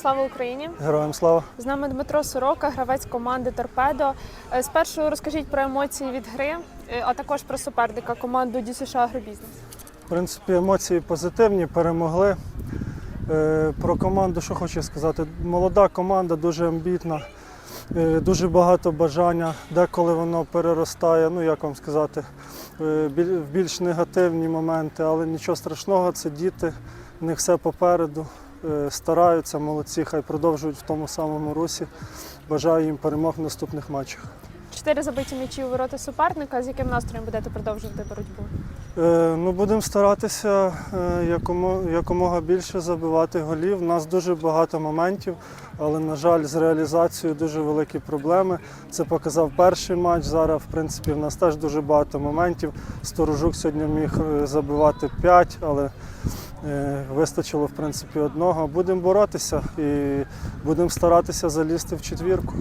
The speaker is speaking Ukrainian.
Слава Україні! Героям слава. З нами Дмитро Сорока, гравець команди Торпедо. Е, Спершу розкажіть про емоції від гри, е, а також про суперника команду Ді США Агробізнес. В принципі, емоції позитивні, перемогли. Е, Про команду, що хочу сказати, молода команда, дуже амбітна, дуже багато бажання. Деколи воно переростає, ну як вам сказати, в більш негативні моменти, але нічого страшного, це діти, в них все попереду. Е, Стараються, молодці, хай продовжують в тому самому русі. Бажаю їм перемог в наступних матчах. Чотири забиті м'ячі у ворота суперника. З яким настроєм будете продовжувати боротьбу? Е, Ну, будемо старатися е, якомо- якомога більше забивати голів. У нас дуже багато моментів, але, на жаль, з реалізацією дуже великі проблеми. Це показав перший матч. Зараз, в принципі, в нас теж дуже багато моментів. Сторожук сьогодні міг е, забивати 5, але вистачило, в принципі, одного. Будемо боротися і будемо старатися залізти в четвірку.